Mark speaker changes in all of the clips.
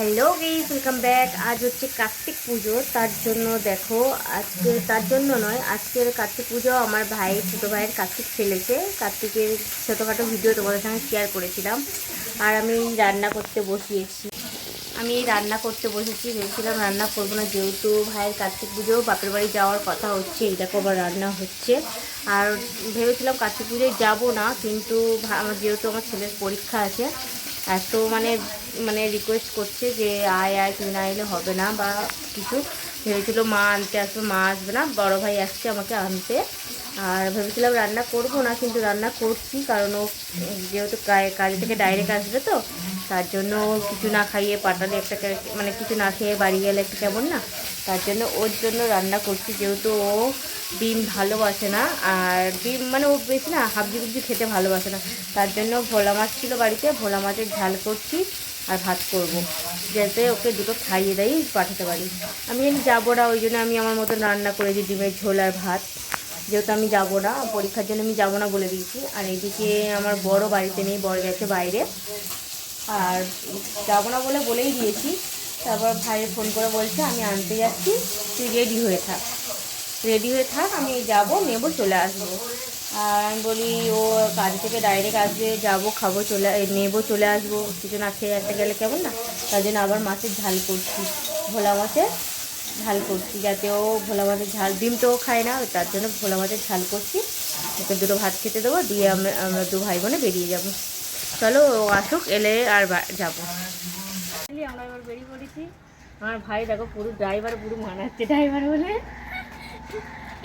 Speaker 1: Hello guys welcome back আজ হচ্ছে কার্তিক পুজো, তার জন্য দেখো, আজকে, তার জন্য নয়, আজকের কার্তিক পুজো আমার ভাই, ছোটো ভাইয়ের কার্তিক ফেলেছে। কার্তিকের ছোটোখাটো ভিডিও তোমাদের সঙ্গে শেয়ার করেছিলাম। আর আমি রান্না করতে বসিয়েছি। আমি রান্না করতে বসেছি, ভেবেছিলাম রান্না করব না, যেহেতু ভাইয়ের কার্তিক পুজো, বাপের বাড়ি যাওয়ার কথা হচ্ছে, এই দেখো আবার রান্না হচ্ছে। আর ভেবেছিলাম কার্তিক পুজোয় যাব না, কিন্তু আমার যেহেতু আমার ছেলের পরীক্ষা আছে এত মানে মানে রিকোয়েস্ট করছে যে আয় আয় তুই না এলে হবে না বা কিছু। ভেবেছিল মা আনতে আসবে, মা আসবে না, বড় ভাই আসছে আমাকে আনতে। আর ভেবেছিলাম রান্না করব না, কিন্তু রান্না করছি, কারণ ও যেহেতু কাজে থেকে ডাইরেক্ট আসবে তো, তার জন্য কিছু না খাইয়ে পাঠালে একটা মানে কিছু না খেয়ে বাড়ি গেলে একটু কেমন না? তার জন্য ওর জন্য রান্না করছি, যেহেতু ও ডিম ভালোবাসে না, আর ডিম মানে ও বেশি না হাবজি গুবজি খেতে ভালোবাসে না। তার জন্য ভোলা মাছ ছিল বাড়িতে, ভোলা মাছের ঝাল করছি আর ভাত করব। যাতে ওকে দুটো খাইয়ে দেয় পাঠাতে পারি। আমি জানি যাব না, ওই জন্য আমি আমার মতন রান্না করেছি ডিমের ঝোল আর ভাত। যেহেতু আমি যাব না, পরীক্ষার জন্য আমি যাব না বলে দিয়েছি। আর এদিকে আমার বড় বাড়িতে নেই বড় গেছে বাইরে। আর যাব না বলে বলেই দিয়েছি। তারপর ভাইয়ের ফোন করে বলছে, আমি আনতে যাচ্ছি, তুই রেডি হয়ে থাক। রেডি হয়ে থাক আমি যাব নেব চলে আসব। আর আমি বলি ও কাজ থেকে ডাইরেক্ট আসবে যাব খাব চলে নেব চলে আসব। কিছু না খেয়ে একটা গেলে কেমন না? তার জন্য আবার মাছের ঝাল করছি ভোলা মাছের ঝাল করছি যাতে ও ভোলা মাছের ঝাল ডিম তো খায় না তার জন্য ভোলা মাছের ঝাল করছি। ওকে দুটো ভাত খেতে দেবো দিয়ে আমরা আমরা দু ভাই বোনে বেরিয়ে যাব। চলো ও আসুক এলে আর যাব। আমরা এবার বেরিয়ে পড়েছি। আমার ভাই দেখো পুরো ড্রাইভার পুরো মানাচ্ছে ড্রাইভার বলে।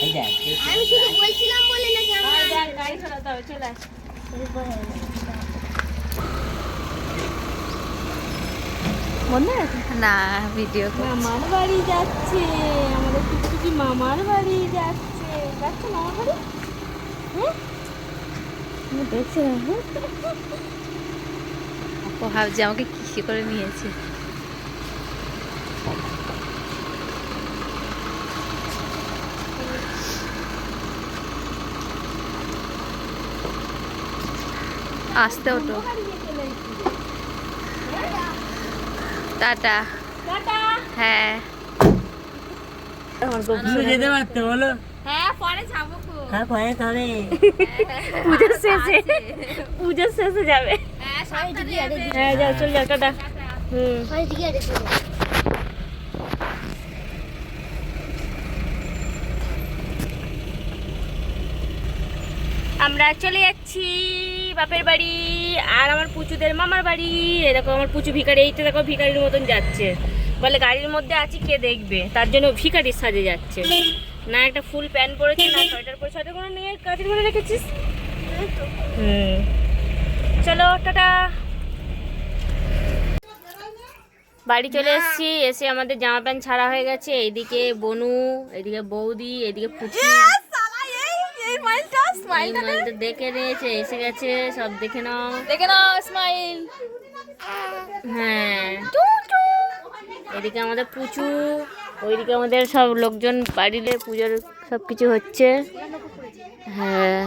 Speaker 2: আমি শুধু বলছিলাম বলে
Speaker 1: আয় যাক, গাড়ি চালাতে হবে চলে আস মনে আছে?
Speaker 2: না ভিডিও
Speaker 1: মামার বাড়ি যাচ্ছে আমাদের টুকটুকি মামার বাড়ি যাচ্ছে। যাচ্ছে মামার বাড়ি? হ্যাঁ দেখছ? না, হ্যাঁ?
Speaker 2: ভাবছে আমাকে কিসে করে নিয়েছে? আসতে ওটো
Speaker 1: রে।
Speaker 2: টাটা। হ্যাঁ।
Speaker 1: আমার
Speaker 3: যেতে পারতো বলো।
Speaker 2: হ্যাঁ পরে যাব
Speaker 3: হ্যাঁ পরে তবে
Speaker 1: পুজোর শেষে পুজোর শেষে যাবে।
Speaker 2: হ্যাঁ যাবে।
Speaker 1: হ্যাঁ যাও চল যাও টাটা। হুম। আমরা চলে যাচ্ছি। বাপের বাড়ি, আর আমার পুচুদের মামার বাড়ি। এরকম আমার পুচু ভিখারি, এইটা দেখো, ভিখারির মতন যাচ্ছে। বলে গাড়ির মধ্যে আছি, কে দেখবে? তার জন্য ভিখারির সাজে যাচ্ছে। না একটা ফুল প্যান্ট পরেছে, না সোয়েটার পরে সোয়েটার করে নিয়ে কাটির করে রেখেছিস? চলো, টাটা। বাড়ি চলে এসেছি, এসে আমাদের জামা প্যান্ট ছাড়া হয়ে গেছে। এইদিকে বনু এদিকে বৌদি এদিকে ফুচি এই মালটা দেখে নিয়েছে এসে গেছে সব দেখে নাও।
Speaker 2: দেখে নাও স্মাইল
Speaker 1: হ্যাঁ। এদিকে আমাদের পুচু ওইদিকে আমাদের সব লোকজন বাড়িতে পুজোর সব কিছু হচ্ছে। হ্যাঁ।